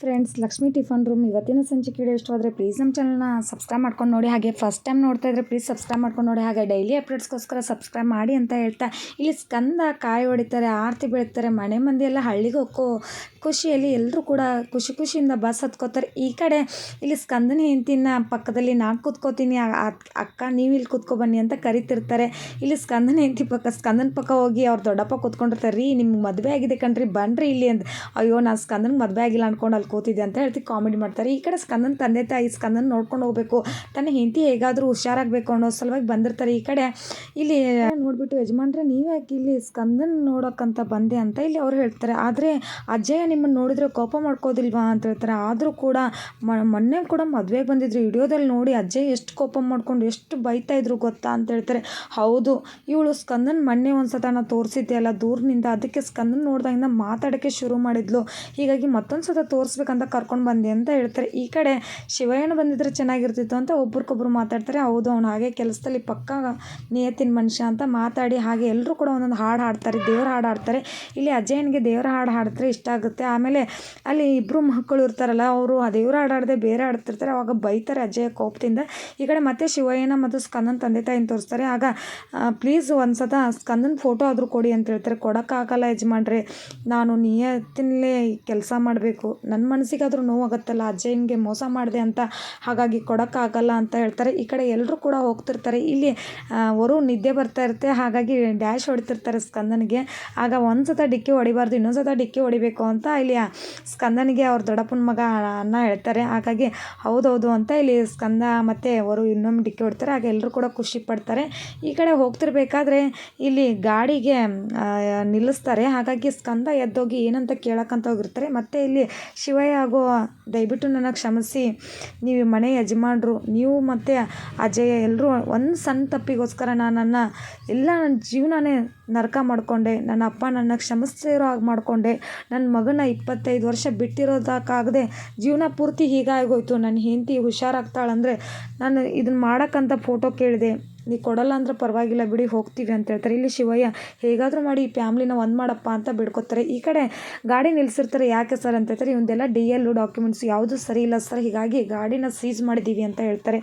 Friends Lakshmi tiffin room ಇವತ್ತಿನ ಸಂಚಿಕೆ video ಇಷ್ಟವಾದರೆ ಪ್ಲೀಸ್ ನಮ್ಮ ಚಾನಲ್ನ ಸಬ್ಸ್ಕ್ರೈಬ್ ಮಾಡ್ಕೊಂಡು ನೋಡಿ. ಹಾಗೆ ಫಸ್ಟ್ ಟೈಮ್ ನೋಡ್ತಾ ಇದ್ರೆ ಪ್ಲೀಸ್ ಸಬ್ಸ್ಕ್ರೈಬ್ ಮಾಡ್ಕೊಂಡು ನೋಡಿ. ಹಾಗೆ ಡೈಲಿ ಅಪ್ಡೇಟ್ಸ್ಗೋಸ್ಕರ ಸಬ್ಸ್ಕ್ರೈಬ್ ಮಾಡಿ ಅಂತ ಹೇಳ್ತಾ, ಇಲ್ಲಿ ಸ್ಕಂದ ಕಾಯಿ ಹೊಡಿತಾರೆ, ಆರತಿ ಬೆಳೀತಾರೆ, ಮನೆ ಮಂದಿ ಎಲ್ಲ ಹಳ್ಳಿಗೆ ಹೋಗೋ ಖುಷಿಯಲ್ಲಿ ಎಲ್ಲರೂ ಕೂಡ ಖುಷಿ ಖುಷಿಯಿಂದ ಬಸ್ ಹತ್ಕೋತಾರೆ. ಈ ಕಡೆ ಇಲ್ಲಿ ಸ್ಕಂದನ ಹೆಂಡ್ತಿನ ಪಕ್ಕದಲ್ಲಿ ನಾನು ಕೂತ್ಕೋತೀನಿ ಅಕ್ಕ ನೀವು ಇಲ್ಲಿ ಕೂತ್ಕೊ ಬನ್ನಿ ಅಂತ ಕರಿತಿರ್ತಾರೆ. ಇಲ್ಲಿ ಸ್ಕಂದನ ಹೆಂಡ್ತಿ ಪಕ್ಕ, ಸ್ಕಂದನ ಪಕ್ಕ ಹೋಗಿ ಅವ್ರ ದೊಡ್ಡಪ್ಪ ಕೂತ್ಕೊಂಡಿರ್ತಾರೆ, ರೀ ನಿಮ್ಗೆ ಮದುವೆ ಆಗಿದೆ ಕಣ್ರಿ, ಬನ್ರಿ ಇಲ್ಲಿ ಅಂತ ಅಯ್ಯೋ ನಾನು ಸ್ಕಂದನ ಮದುವೆ ಆಗಿಲ್ಲ ಅಂದ್ಕೊಂಡು ಅಲ್ಲಿ ಕೂತಿದ್ದೆ ಅಂತ ಹೇಳ್ತಿ ಕಾಮಿಡಿ ಮಾಡ್ತಾರೆ. ಈ ಕಡೆ ಸ್ಕಂದನ್ ತಂದೆ ತಾಯಿ ಸ್ಕಂದನ್ ನೋಡ್ಕೊಂಡು ಹೋಗ್ಬೇಕು. ತನ್ನ ಹೆಂಡತಿ ಹೇಗಾದರೂ ಹುಷಾರಾಗಬೇಕು ಅನ್ನೋ ಸಲುವಾಗಿ ಬಂದಿರ್ತಾರೆ ಈ ಕಡೆ. ಇಲ್ಲಿ ನೋಡ್ಬಿಟ್ಟು ಯಜಮಾನ್ರೆ, ನೀವು ಯಾಕೆ ಇಲ್ಲಿ ಸ್ಕಂದನ್ ನೋಡೋಕ್ಕಂತ ಬಂದೆ ಅಂತ ಇಲ್ಲಿ ಅವ್ರು ಹೇಳ್ತಾರೆ. ಆದರೆ ಅಜ್ಜಯ್ಯ ನಿಮ್ಮನ್ನು ನೋಡಿದ್ರೆ ಕೋಪ ಮಾಡ್ಕೋದಿಲ್ವಾ ಅಂತ ಹೇಳ್ತಾರೆ. ಆದರೂ ಕೂಡ ಮೊನ್ನೆ ಕೂಡ ಮದುವೆಗೆ ಬಂದಿದ್ರು. ವಿಡಿಯೋದಲ್ಲಿ ನೋಡಿ ಅಜ್ಜಯ್ಯ ಎಷ್ಟು ಕೋಪ ಮಾಡ್ಕೊಂಡು ಎಷ್ಟು ಬೈತಾ ಇದ್ರು ಗೊತ್ತಾ ಅಂತ ಹೇಳ್ತಾರೆ. ಹೌದು, ಇವಳು ಸ್ಕಂದನ್ ಮೊನ್ನೆ ಒಂದ್ಸತ ನಾನು ತೋರಿಸಿದ್ದೆ ಅಲ್ಲ ದೂರನಿಂದ. ಅದಕ್ಕೆ ಸ್ಕಂದನ್ ನೋಡ್ದಾಗಿಂದ ಮಾತಾಡೋಕ್ಕೆ ಶುರು ಮಾಡಿದ್ಲು. ಹೀಗಾಗಿ ಮತ್ತೊಂದು ಸತ ತೋರಿಸ್ಬೇಕಂತ ಕರ್ಕೊಂಡು ಬಂದೆ ಅಂತ ಹೇಳ್ತಾರೆ. ಈ ಕಡೆ ಶಿವಯ್ಯನ ಬಂದಿದ್ರೆ ಚೆನ್ನಾಗಿರ್ತಿತ್ತು ಅಂತ ಒಬ್ರಿಗೊಬ್ರು ಮಾತಾಡ್ತಾರೆ. ಹೌದು, ಅವನು ಹಾಗೆ ಕೆಲಸದಲ್ಲಿ ಪಕ್ಕ ನಿಯತ್ತಿನ ಮನುಷ್ಯ ಅಂತ ಮಾತಾಡಿ ಹಾಗೆ ಎಲ್ಲರೂ ಕೂಡ ಒಂದೊಂದು ಹಾಡು ಹಾಡ್ತಾರೆ. ದೇವ್ರ ಹಾಡು ಹಾಡ್ತಾರೆ. ಇಲ್ಲಿ ಅಜಯನಿಗೆ ದೇವ್ರ ಹಾಡು ಹಾಡಿದ್ರೆ ಇಷ್ಟ ಆಗುತ್ತೆ. ಆಮೇಲೆ ಅಲ್ಲಿ ಇಬ್ಬರು ಮಕ್ಕಳು ಇರ್ತಾರಲ್ಲ, ಅವರು ಆ ದೇವ್ರ ಹಾಡು ಹಾಡದೆ ಬೇರೆ ಹಾಡ್ತಿರ್ತಾರೆ. ಅವಾಗ ಬೈತಾರೆ ಅಜಯ ಕೋಪದಿಂದ. ಈ ಕಡೆ ಮತ್ತೆ ಶಿವಯ್ಯನ ಮತ್ತು ಸ್ಕಂದನ್ ತಂದೆ ತಾಯಿನ ತೋರಿಸ್ತಾರೆ. ಆಗ ಪ್ಲೀಸ್ ಒಂದು ಸ್ಕಂದನ್ ಫೋಟೋ ಆದರೂ ಕೊಡಿ ಅಂತ ಹೇಳ್ತಾರೆ. ಕೊಡೋಕ್ಕಾಗಲ್ಲ ಯಜಮಾನ್ರೆ. ನಾನು ನಿಯತ್ತಿನಲ್ಲೇ ಕೆಲಸ ಮಾಡಬೇಕು. ನನ್ನ ಮನಸ್ಸಿಗಾದರೂ ನೋವಾಗುತ್ತಲ್ಲ ಹಿಂಗೆ ಮೋಸ ಮಾಡಿದೆ ಅಂತ ಹಾಗಾಗಿ ಕೊಡೋಕ್ಕಾಗಲ್ಲ ಅಂತ ಹೇಳ್ತಾರೆ. ಈ ಕಡೆ ಎಲ್ಲರೂ ಕೂಡ ಹೋಗ್ತಿರ್ತಾರೆ. ಇಲ್ಲಿ ವರು ನಿದ್ದೆ ಬರ್ತಾ ಇರುತ್ತೆ. ಹಾಗಾಗಿ ಡ್ಯಾಶ್ ಹೊಡಿತಿರ್ತಾರೆ ಸ್ಕಂದನಿಗೆ. ಆಗ ಒಂದು ಡಿಕ್ಕಿ ಹೊಡಿಬಾರ್ದು ಇನ್ನೊಂದು ಸತ ಡಿಕ್ಕಿ ಹೊಡಿಬೇಕು ಅಂತ ಇಲ್ಲಿ ಸ್ಕಂದನಿಗೆ ಅವ್ರ ದೊಡ್ಡಪ್ಪನ ಮಗ ಅನ್ನ ಹೇಳ್ತಾರೆ. ಹಾಗಾಗಿ ಹೌದೌದು ಅಂತ ಇಲ್ಲಿ ಸ್ಕಂದ ಮತ್ತು ಅವರು ಇನ್ನೊಮ್ಮೆ ಡಿಕ್ಕಿ ಹೊಡ್ತಾರೆ. ಆಗ ಎಲ್ಲರೂ ಕೂಡ ಖುಷಿ ಪಡ್ತಾರೆ. ಈ ಕಡೆ ಹೋಗ್ತಿರ್ಬೇಕಾದ್ರೆ ಇಲ್ಲಿ ಗಾಡಿಗೆ ನಿಲ್ಲಿಸ್ತಾರೆ. ಹಾಗಾಗಿ ಸ್ಕಂದ ಎದ್ದೋಗಿ ಏನಂತ ಕೇಳಕ್ಕಂತ ಹೋಗಿರ್ತಾರೆ ಮತ್ತು ಇಲ್ಲಿ ಶಿವಯ್ಯ ಆಗೋ ದಯವಿಟ್ಟು ನನಗೆ ಕ್ಷಮಿಸಿ. ನೀವು ಮನೆ ಯಜಮಾನರು, ನೀವು ಮತ್ತು ಅಜಯ ಎಲ್ಲರೂ ಒಂದು ಸಣ್ಣ ತಪ್ಪಿಗೋಸ್ಕರ ನಾನು ಎಲ್ಲ ನನ್ನ ಜೀವನನೇ ನರಕ ಮಾಡಿಕೊಂಡೆ. ನನ್ನ ಅಪ್ಪ ನನ್ನ ಕ್ಷಮಿಸ್ತಿರೋ ಹಾಗೆ ಮಾಡಿಕೊಂಡೆ. ನನ್ನ ಮಗನ ಇಪ್ಪತ್ತೈದು ವರ್ಷ ಬಿಟ್ಟಿರೋದಕ್ಕಾಗದೆ ಜೀವನ ಪೂರ್ತಿ ಹೀಗಾಗೋಯ್ತು ನನ್ನ ಹೆಂಡತಿ ಹುಷಾರಾಗ್ತಾಳಂದರೆ ನಾನು ಇದನ್ನು ಮಾಡೋಕ್ಕಂತ ಫೋಟೋ ಕೇಳಿದೆ. ನೀವು ಕೊಡಲ್ಲ ಅಂದ್ರೆ ಪರವಾಗಿಲ್ಲ, ಬಿಡಿ ಹೋಗ್ತೀವಿ ಅಂತ ಹೇಳ್ತಾರೆ. ಇಲ್ಲಿ ಶಿವಯ್ಯ, ಹೇಗಾದರೂ ಮಾಡಿ ಈ ಫ್ಯಾಮ್ಲಿನ ಒಂದು ಮಾಡಪ್ಪ ಅಂತ ಬಿಡ್ಕೊತಾರೆ ಈ ಕಡೆ ಗಾಡಿ ನಿಲ್ಲಿಸಿರ್ತಾರೆ ಯಾಕೆ ಸರ್ ಅಂತ ಹೇಳ್ತಾರೆ, ಇವಂದೆಲ್ಲ ಡಿ ಎಲ್ ಡಾಕ್ಯುಮೆಂಟ್ಸ್ ಯಾವುದು ಸರಿ ಇಲ್ಲ ಸರ್, ಹೀಗಾಗಿ ಗಾಡಿನ ಸೀಸ್ ಮಾಡಿದ್ದೀವಿ ಅಂತ ಹೇಳ್ತಾರೆ.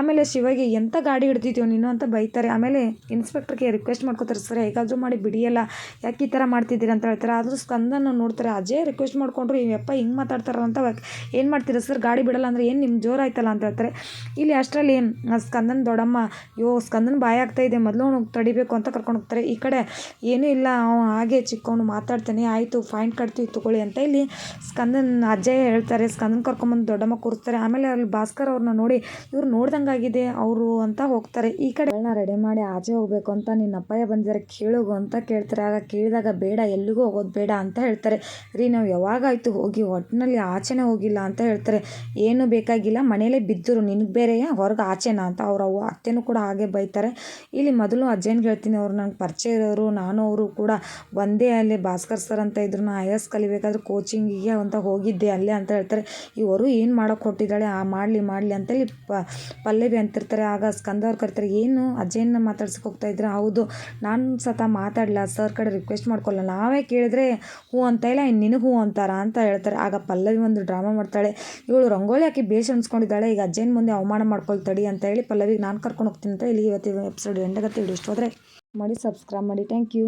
ಆಮೇಲೆ ಶಿವಗೆ ಎಂಥ ಗಾಡಿ ಹಿಡ್ದಿದ್ದೀವಿ ನೀನು ಅಂತ ಬೈತಾರೆ. ಆಮೇಲೆ ಇನ್ಸ್ಪೆಕ್ಟರ್ಗೆ ರಿಕ್ವೆಸ್ಟ್ ಮಾಡ್ಕೋತಾರೆ ಸರ್, ಹೇಗಾದರೂ ಮಾಡಿ ಬಿಡಿಯಲ್ಲ, ಯಾಕೆ ಈ ಥರ ಮಾಡ್ತಿದ್ದೀರಿ ಅಂತ ಹೇಳ್ತಾರೆ. ಆದರೂ ಸ್ಕಂದನ ನೋಡ್ತಾರೆ, ಅಜೇ ರಿಕ್ವೆಸ್ಟ್ ಮಾಡ್ಕೊಂಡ್ರು ಇವಪ್ಪ ಹಿಂಗೆ ಮಾತಾಡ್ತಾರ ಅಂತ ಏನು ಮಾಡ್ತೀರಾ ಸರ್, ಗಾಡಿ ಬಿಡಲ್ಲ ಅಂದರೆ ಏನು ನಿಮ್ಮ ಜೋರು ಆಯ್ತಲ್ಲ ಅಂತ ಹೇಳ್ತಾರೆ. ಇಲ್ಲಿ ಅಷ್ಟರಲ್ಲಿ ಸ್ಕಂದನ್ ದೊಡ್ಡಮ್ಮ, ಯೋ ಸ್ಕಂದನ ಬಾಯಿ ಆಗ್ತಾ ಇದೆ. ಮೊದಲು ಅವನು ತಡಿಬೇಕು ಅಂತ ಕರ್ಕೊಂಡು ಹೋಗ್ತಾರೆ. ಈ ಕಡೆ ಏನೂ ಇಲ್ಲ. ಅವನು ಹಾಗೆ ಚಿಕ್ಕವನು ಮಾತಾಡ್ತಾನೆ. ಆಯಿತು ಫೈನ್ ಕಟ್ತೀವಿ, ತಗೊಳ್ಳಿ ಅಂತ ಇಲ್ಲಿ ಸ್ಕಂದನ್ ಅಜ್ಜಯ್ಯ ಹೇಳ್ತಾರೆ. ಸ್ಕಂದನ್ ಕರ್ಕೊಂಬಂದು ದೊಡ್ಡಮ್ಮ ಕೂರಿಸ್ತಾರೆ. ಆಮೇಲೆ ಅಲ್ಲಿ ಭಾಸ್ಕರ್ ಅವ್ರನ್ನ ನೋಡಿ, ಇವ್ರು ನೋಡ್ದಂಗಾಗಿದೆ, ಅವರು ಅಂತ ಹೋಗ್ತಾರೆ. ಈ ಕಡೆ ರೆಡಿ ಮಾಡಿ ಆಚೆ ಹೋಗ್ಬೇಕು ಅಂತ ನಿನ್ನ ಅಪ್ಪಯ್ಯ ಬಂದಿದ್ದಾರೆ, ಕೇಳೋಗು ಅಂತ ಕೇಳ್ತಾರೆ. ಆಗ ಕೇಳಿದಾಗ, ಬೇಡ, ಎಲ್ಲಿಗೂ ಹೋಗೋದು ಬೇಡ ಅಂತ ಹೇಳ್ತಾರೆ. ರೀ, ನಾವು ಯಾವಾಗಾಯ್ತು ಹೋಗಿ ಒಟ್ಟಿನಲ್ಲಿ ಆಚೆನೇ ಹೋಗಿಲ್ಲ ಅಂತ ಹೇಳ್ತಾರೆ. ಏನು ಬೇಕಾಗಿಲ್ಲ, ಮನೇಲೇ ಬಿದ್ದರು. ನಿನಗೆ ಬೇರೆ ಹೊರಗೆ ಆಚೆನಾ ಅಂತ. ಅವ್ರ ಅತ್ತೆನೂ ಕೂಡ ಹಾಗೆ ಬೈತಾರೆ. ಇಲ್ಲಿ ಮೊದಲು ಅಜ್ಜನಿಗೆ ಹೇಳ್ತೀನಿ, ಅವ್ರು ನಂಗೆ ಪರಿಚಯ ಇರೋರು, ನಾನು ಅವರು ಕೂಡ ಒಂದೇ ಅಲ್ಲಿ ಭಾಸ್ಕರ್ ಸರ್ ಅಂತ ಇದ್ರು, ನಾ ಐ ಎಸ್ ಕಲಿಬೇಕಾದ್ರೆ ಕೋಚಿಂಗಿಗೆ ಅಂತ ಹೋಗಿದ್ದೆ ಅಲ್ಲೇ ಅಂತ ಹೇಳ್ತಾರೆ. ಇವರು ಏನು ಮಾಡೋಕೆ ಹೊಟ್ಟಿದ್ದಾಳೆ ಆ ಮಾಡಲಿ ಮಾಡಲಿ ಅಂತೇಳಿ ಪ, ಪಲ್ಲವಿ ಅಂತಿರ್ತಾರೆ. ಆಗ ಸ್ಕಂದವ್ರು ಕರಿತಾರೆ, ಏನು ಅಜ್ಜನ ಮಾತಾಡ್ಸಕ್ಕೆ ಹೋಗ್ತಾ ಇದ್ರೆ ಹೌದು, ನಾನು ಸತ ಮಾತಾಡಲ್ಲ ಸರ್ ಕಡೆ ರಿಕ್ವೆಸ್ಟ್ ಮಾಡ್ಕೊಳ್ಳಲ್ಲ ನಾವೇ ಕೇಳಿದ್ರೆ ಹೂ ಅಂತ ಇಲ್ಲ ಇನ್ನು ನಿನಗೆ ಹೂ ಅಂತಾರ ಅಂತ ಹೇಳ್ತಾರೆ. ಆಗ ಪಲ್ಲವಿ ಒಂದು ಡ್ರಾಮಾ ಮಾಡ್ತಾಳೆ. ಇವಳು ರಂಗೋಲಿ ಹಾಕಿ ಬೇಷ್ ಅನ್ಸ್ಕೊಂಡಿದ್ದಾಳೆ, ಈಗ ಅಜ್ಜನ ಮುಂದೆ ಅವಮಾನ ಮಾಡ್ಕೊಳ್ತಡಿ ಅಂತ ಹೇಳಿ ಪಲ್ಲವಿಗೆ ನಾನು ಕರ್ಕೊಂಡು ಹೋಗ್ತೀನಿ ಅಂತ ಇಲ್ಲಿ ಇವತ್ತಿನ ಎಪಿಸೋಡ್ ಎಂಡಗತ್ತೆ ವಿಡಿಯೋ ಇಷ್ಟ ಮಾಡಿ ಸಬ್ಸ್ಕ್ರೈಬ್ ಮಾಡಿ. Thank you